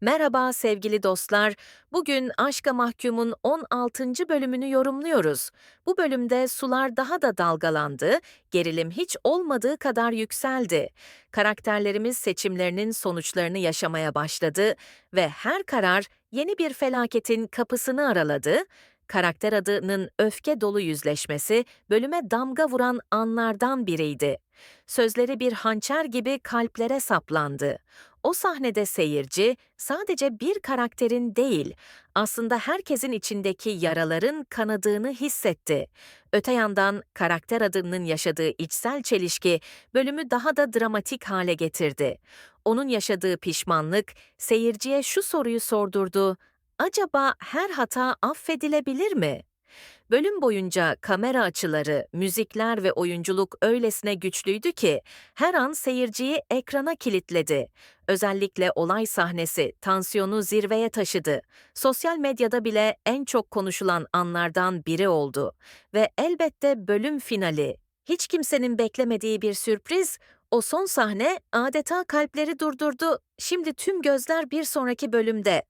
Merhaba sevgili dostlar. Bugün Aşka Mahkum'un 16. bölümünü yorumluyoruz. Bu bölümde sular daha da dalgalandı, gerilim hiç olmadığı kadar yükseldi. Karakterlerimiz seçimlerinin sonuçlarını yaşamaya başladı ve her karar yeni bir felaketin kapısını araladı. Karakter adının öfke dolu yüzleşmesi bölüme damga vuran anlardan biriydi. Sözleri bir hançer gibi kalplere saplandı. O sahnede seyirci sadece bir karakterin değil, aslında herkesin içindeki yaraların kanadığını hissetti. Öte yandan karakter adının yaşadığı içsel çelişki bölümü daha da dramatik hale getirdi. Onun yaşadığı pişmanlık seyirciye şu soruyu sordurdu. Acaba her hata affedilebilir mi? Bölüm boyunca kamera açıları, müzikler ve oyunculuk öylesine güçlüydü ki her an seyirciyi ekrana kilitledi. Özellikle olay sahnesi tansiyonu zirveye taşıdı. Sosyal medyada bile en çok konuşulan anlardan biri oldu. Ve elbette bölüm finali. Hiç kimsenin beklemediği bir sürpriz, o son sahne adeta kalpleri durdurdu. Şimdi tüm gözler bir sonraki bölümde.